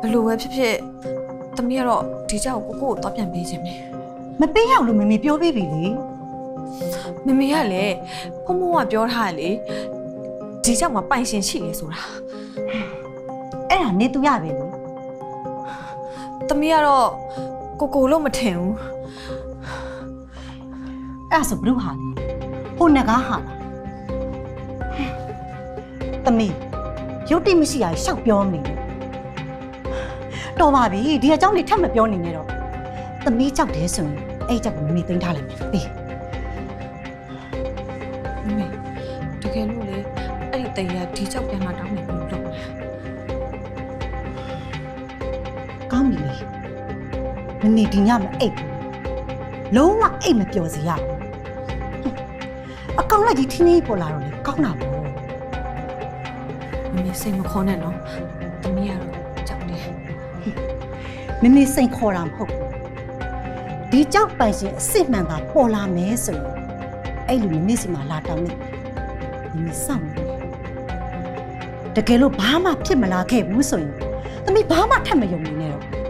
ဘယ်လိုပဲဖြစ်ဖြစ်သမီးကတော့ဒီကြောက်ကိုကိုကိုကိုတော့ပြန်ပေးခြင်းပဲမပေးရလို့မမေပြောပြီးပြီလေမမေကလည်းဖုံဖုံကပြောထားတယ်လေဒီကြောက်မှာပိုင်ရှင်ရှိလေဆိုတာအဲ့ဒါနေသူရပဲလေသမီးကတော့ကိုကိုလို့မထင်ဘူးအဲ့ဒါဆိုဘလို့ဟာလဲဟိုနဂါဟာလားတမီးရုတ်တိမရှိရရှောက်ပြောမနေနဲ့ တော်ပါပြီဒီအကြောင်းလေးထပ်မပြောနေနဲ့တော့တမီးကြောက်တယ်ဆိုရင်အဲ့ဒီကြောက်ကိုမမေသိမ်းထားလိုက်မယ်ပြီးမမေတကယ်လို့လေအဲ့ဒီတရေကဒီကြောက်ပြန်လာတောင်းနေဘူးလို့ကောင်းပြီလေမမေဒီညမအိတ်ဘူးလုံးဝအိတ်မပျော်စေရဘူးအကောင်လိုက်ဒီထင်းလေးပေါ်လာတော့လေကောင်းတာပေါ့မမေစိတ်မခေါ်နဲ့နော်သမီးကတော့ကြောက်တယ် မမေစိန်ခေါ်တာမဟုတ်ဘူးဒီကြောက်ပိုင်ရှင်အစ်စ်မှန်သာပေါ်လာမယ်ဆိုရင်အဲ့လိုမမေစီမှာလာတောင်းနေမမေစောင့်နေတကယ်လို့ဘာမှဖြစ်မလာခဲ့ဘူးဆိုရင်သမီးဘာမှထပ်မယုံနေနဲ့တော့